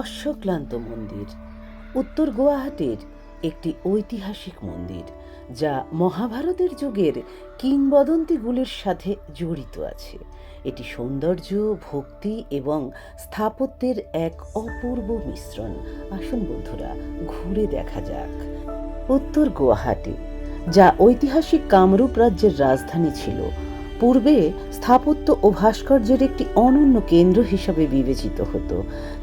অশ্বক্লান্ত মন্দির। উত্তর গুয়াহাটির একটি ঐতিহাসিক মন্দির, যা মহাভারতের যুগের কিংবদন্তিগুলির সাথে জড়িত আছে। এটি সৌন্দর্য, ভক্তি এবং স্থাপত্যের এক অপূর্ব মিশ্রণ। আসুন বন্ধুরা, ঘুরে দেখা যাক। উত্তর গুয়াহাটি, যা ঐতিহাসিক কামরূপ রাজ্যের রাজধানী ছিল পূর্বে স্থাপত্য ও ভাস্কর্যের একটি অনন্য কেন্দ্র হিসাবে বিবেচিত হতো।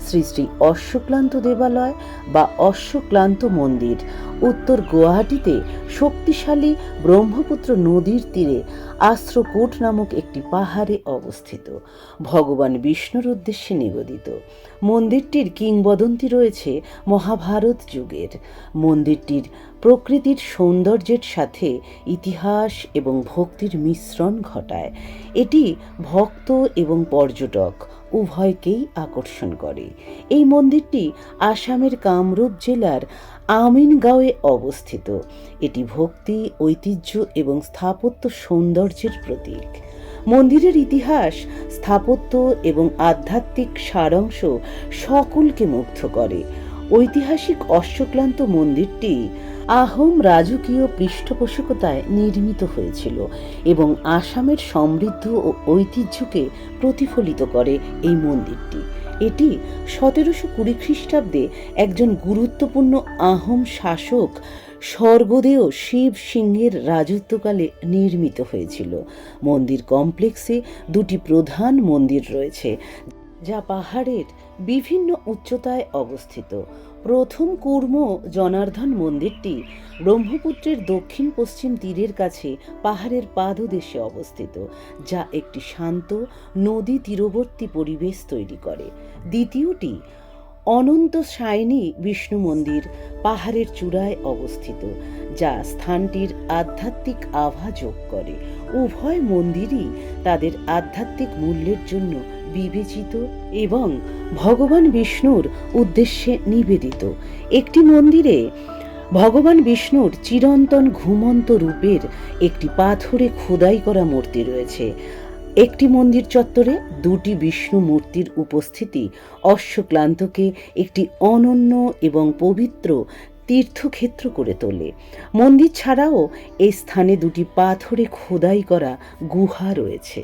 শ্রী শ্রী অশ্বক্লান্ত দেবালয় বা অশ্বক্লান্ত মন্দির। উত্তর গুয়াহাটিতে শক্তিশালী ব্রহ্মপুত্র নদীর তীরে আশ্রকূট নামক একটি পাহাড়ে অবস্থিত। ভগবান বিষ্ণুর উদ্দেশ্যে নিবেদিত। মন্দিরটির কিংবদন্তি রয়েছে মহাভারত যুগের। মন্দিরটির প্রকৃতির সৌন্দর্যের সাথে ইতিহাস এবং ভক্তির মিশ্রণ ঘটায়। এটি ভক্ত এবং পর্যটক উভয়কেই আকর্ষণ করে। এই মন্দিরটি আসামের কামরূপ জেলার আমিনগাঁওয়ে অবস্থিত। এটি ভক্তি, ঐতিহ্য এবং স্থাপত্য সৌন্দর্যের প্রতীক। মন্দিরের ইতিহাস, স্থাপত্য এবং আধ্যাত্মিক সারাংশ সকলকে মুগ্ধ করে। ঐতিহাসিক অশ্বক্লান্ত মন্দিরটি আহোম রাজকীয় পৃষ্ঠপোষকতায় নির্মিত হয়েছিল এবং আসামের সমৃদ্ধ ও ঐতিহ্যকে প্রতিফলিত করে এই মন্দিরটি। এটি সতেরোশো কুড়ি খ্রিস্টাব্দে একজন গুরুত্বপূর্ণ আহোম শাসক স্বর্গদেও শিব সিংহের রাজত্বকালে নির্মিত হয়েছিল। মন্দির কমপ্লেক্সে দুটি প্রধান মন্দির রয়েছে যা পাহাড়ের বিভিন্ন উচ্চতায় অবস্থিত। প্রথম কুর্ম জনার্ধন মন্দিরটি ব্রহ্মপুত্রের দক্ষিণ পশ্চিম তীরের কাছে পাহাড়ের পাদদেশে অবস্থিত, যা একটি শান্ত, নদী তীরবর্তী পরিবেশ তৈরি করে। দ্বিতীয়টি, অনন্ত সায়নী বিষ্ণু মন্দির পাহাড়ের চূড়ায় অবস্থিত, যা স্থানটির আধ্যাত্মিক আভা যোগ করে। উভয় মন্দিরই তাদের আধ্যাত্মিক মূল্যের জন্য বিবেচিত এবং ভগবান বিষ্ণুর উদ্দেশ্যে নিবেদিত। একটি মন্দিরে ভগবান বিষ্ণুর চিরন্তন ঘুমন্ত রূপের একটি পাথরে খোদাই করা মূর্তি রয়েছে। একটি মন্দির চত্বরে দুটি বিষ্ণু মূর্তির উপস্থিতি অশ্বক্লান্তকে একটি অনন্য এবং পবিত্র তীর্থক্ষেত্র করে তোলে। মন্দির ছাড়াও এই স্থানে দুটি পাথরে খোদাই করা গুহা রয়েছে।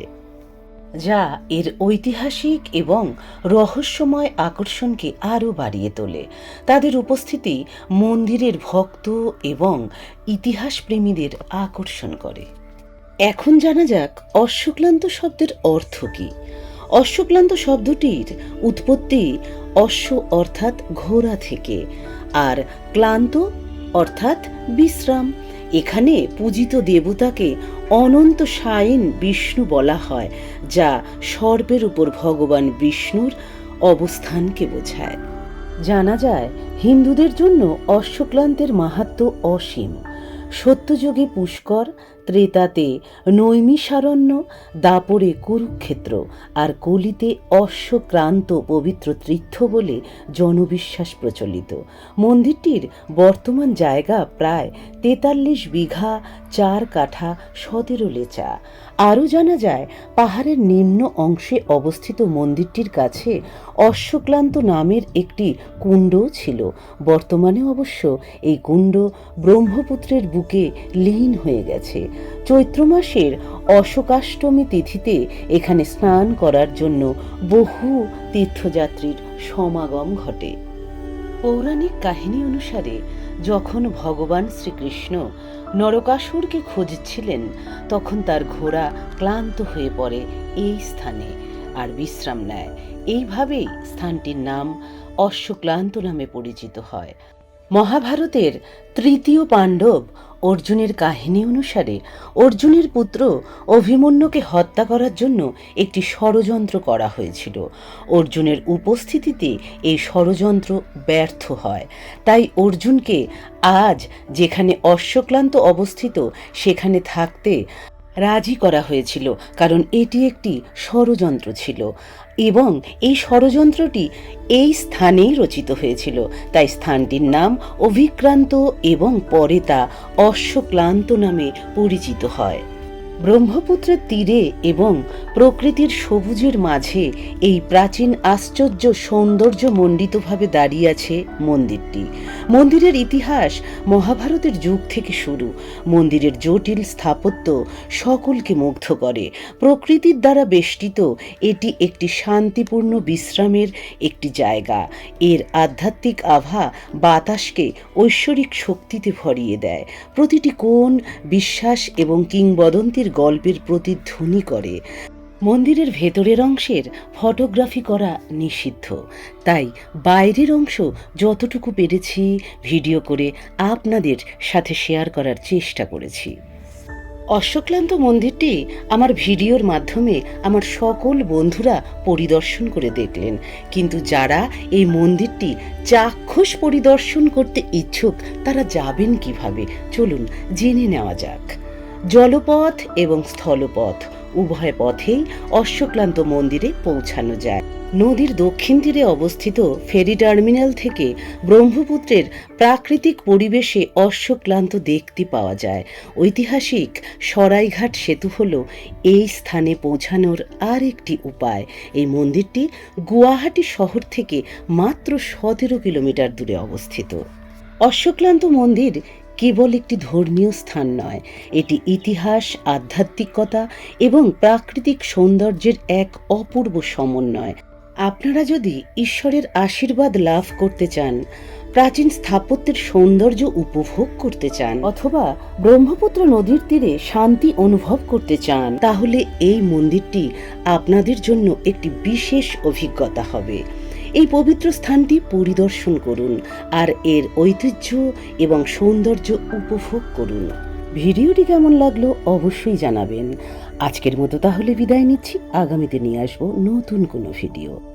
যা এর ঐতিহাসিক এবং রহস্যময় আকর্ষণকে আরও বাড়িয়ে তোলে। তাদের উপস্থিতি মন্দিরের ভক্ত এবং ইতিহাস প্রেমীদের আকর্ষণ করে। এখন জানা যাক অশ্বক্লান্ত শব্দের অর্থ কী। অশ্বক্লান্ত শব্দটির উৎপত্তি অশ্ব অর্থাৎ ঘোড়া থেকে, আর ক্লান্ত অর্থাৎ বিশ্রাম। এখানে পূজিত দেবতাকে অনন্ত সায়েন বিষ্ণু বলা হয়, যা সর্বের উপর ভগবান বিষ্ণুর অবস্থানকে বোঝায়। জানা যায়, হিন্দুদের জন্য অশ্বক্লান্তের মাহাত্ম অসীম। সত্যযুগে পুষ্কর ত্রেতাতে নৈমিষারণ্য, দাপরে কুরুক্ষেত্র আর কলিতে অশ্বক্রান্ত পবিত্র তীর্থ বলে জনবিশ্বাস প্রচলিত। মন্দিরটির বর্তমান জায়গা প্রায় তেতাল্লিশ বিঘা, চার কাঠা, সতেরো লেচা। আরও জানা যায়, পাহাড়ের নিম্ন অংশে অবস্থিত মন্দিরটির কাছে অশ্বক্লান্ত নামের একটি কুণ্ডও ছিল। বর্তমানে অবশ্য এই কুণ্ড ব্রহ্মপুত্রের বুকে লীন হয়ে গেছে। চৈত্র মাসের অশোকাষ্টমী তিথিতে এখানে স্নান করার জন্য বহু তীর্থযাত্রীর সমাগম ঘটে। পৌরাণিক কাহিনী অনুসারে, যখন ভগবান শ্রীকৃষ্ণ নরকাসুরকে খুঁজছিলেন, তখন তার ঘোড়া ক্লান্ত হয়ে পড়ে এই স্থানে আর বিশ্রাম নেয়। এইভাবেই স্থানটির নাম অশ্বক্লান্ত নামে পরিচিত হয়। মহাভারতের তৃতীয় পাণ্ডব অর্জুনের কাহিনী অনুসারে অর্জুনের পুত্র অভিমন্যুকে হত্যা করার জন্য একটি ষড়যন্ত্র করা হয়েছিল। অর্জুনের উপস্থিতিতে এই ষড়যন্ত্র ব্যর্থ হয়। তাই অর্জুনকে আজ যেখানে অশ্বক্লান্ত অবস্থিত, সেখানে থাকতে রাজি করা হয়েছিল, কারণ এটি একটি ষড়যন্ত্র ছিল। এবং এই ষড়যন্ত্রটি এই স্থানেই রচিত হয়েছিল। তাই স্থানটির নাম অভিক্রান্ত এবং পরে তা অশ্বক্লান্ত নামে পরিচিত হয়। ব্রহ্মপুত্রের তীরে এবং প্রকৃতির সবুজের মাঝে এই প্রাচীন আশ্চর্য সৌন্দর্য মণ্ডিতভাবে দাঁড়িয়ে আছে মন্দিরটি। মন্দিরের ইতিহাস মহাভারতের যুগ থেকে শুরু। মন্দিরের জটিল স্থাপত্য সকলকে মুগ্ধ করে। প্রকৃতির দ্বারা বেষ্টিত এটি একটি শান্তিপূর্ণ বিশ্রামের একটি জায়গা। এর আধ্যাত্মিক আভা বাতাসকে ঐশ্বরিক শক্তিতে ভরিয়ে দেয়। প্রতিটি কোণ, বিশ্বাস এবং কিংবদন্তির গল্পের প্রতিধ্বনি করে। মন্দিরের ভেতরের অংশের ফটোগ্রাফি করা নিষিদ্ধ। তাই বাইরের অংশ যতটুকু পেরেছি ভিডিও করে আপনাদের সাথে শেয়ার করার চেষ্টা করেছি। অশ্বক্লান্ত মন্দিরটি আমার ভিডিওর মাধ্যমে আমার সকল বন্ধুরা পরিদর্শন করে দেখলেন। কিন্তু যারা এই মন্দিরটি চাক্ষুষ পরিদর্শন করতে ইচ্ছুক, তারা যাবেন কীভাবে? চলুন জেনে নেওয়া যাক। জলপথ এবং স্থলপথ। উভয় পথেই অশ্বক্লান্ত মন্দিরে পৌঁছানো যায়। নদীর দক্ষিণ তীরে অবস্থিত ফেরি টার্মিনাল থেকে ব্রহ্মপুত্রের প্রাকৃতিক পরিবেশে অশ্বক্লান্ত দেখতে পাওয়া যায়। ঐতিহাসিক সরাইঘাট সেতু হল এই স্থানে পৌঁছানোর আর একটি উপায়। এই মন্দিরটি গুয়াহাটি শহর থেকে মাত্র সতেরো কিলোমিটার দূরে অবস্থিত। অশ্বক্লান্ত মন্দির কেবল একটি ধর্মীয় স্থান নয়, এটি ইতিহাস, আধ্যাত্মিকতা এবং প্রাকৃতিক সৌন্দর্যের এক অপূর্ব সমন্বয়। আপনারা যদি ঈশ্বরের আশীর্বাদ লাভ করতে চান, প্রাচীন স্থাপত্যের সৌন্দর্য উপভোগ করতে চান, অথবা ব্রহ্মপুত্র নদীর তীরে শান্তি অনুভব করতে চান, তাহলে এই মন্দিরটি আপনাদের জন্য একটি বিশেষ অভিজ্ঞতা হবে। এই পবিত্র স্থানটি পরিদর্শন করুন আর এর ঐতিহ্য এবং সৌন্দর্য উপভোগ করুন। ভিডিওটি কেমন লাগল অবশ্যই জানাবেন। আজকের মতো তাহলে বিদায় নিচ্ছি। আগামীতে নিয়ে আসব নতুন কোনো ভিডিও।